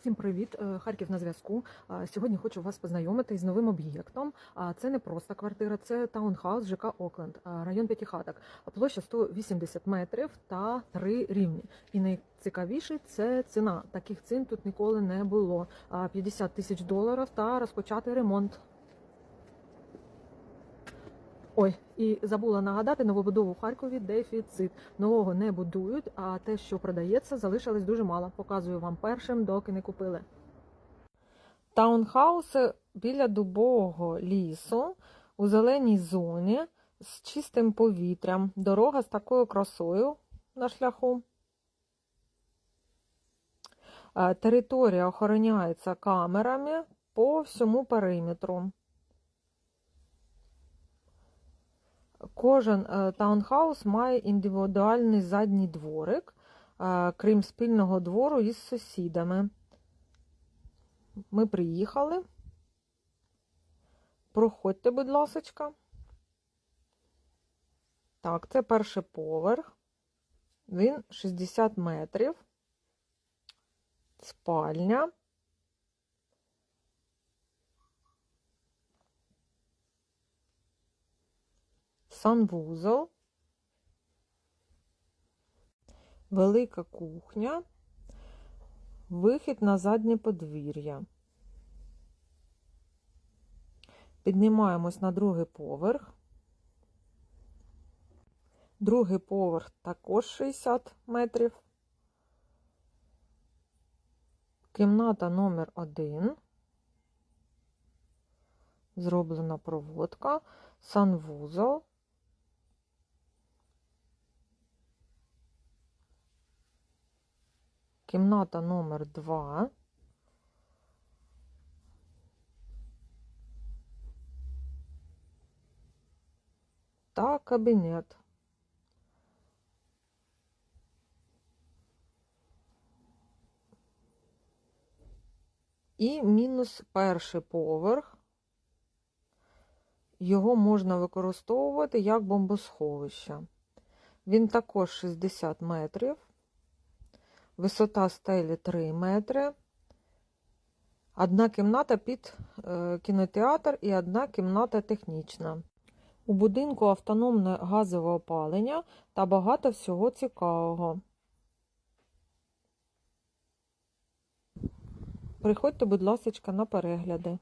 Всім привіт, Е, Харків на зв'язку. Сьогодні хочу вас познайомити з новим об'єктом. Це не просто квартира, це таунхаус ЖК Окленд, район П'ятихаток. Площа 180 метрів та три рівні. І найцікавіше це ціна. Таких цін тут ніколи не було. А, 50 тисяч доларів та розпочати ремонт. Ой, і забула нагадати новобудову в Харкові дефіцит. Нового не будують, а те, що продається, залишилось дуже мало. Показую вам першим, доки не купили. Таунхауси біля дубового лісу у зеленій зоні з чистим повітрям. Дорога з такою красою на шляху. Е, Територія охороняється камерами по всьому периметру. Кожен е, таунхаус має індивідуальний задній дворик, е, крім спільного двору із сусідами. Ми приїхали. Проходьте, будь ласочка. Так, це перший поверх. Він 60 метрів. Спальня. Санвузол, велика кухня, вихід на заднє подвір'я. Піднімаємось на другий поверх. Другий поверх також 60 метрів. Кімната номер один. Зроблена проводка, санвузол. Кімната номер 2. Та кабінет. І мінус перший поверх. Його можна використовувати як бомбосховище. Він також 60 метрів. Висота стелі 3 метри. Одна кімната під е, кінотеатр і одна кімната технічна. У будинку автономне газове опалення та багато всього цікавого. Приходьте, будь ласка, на перегляди.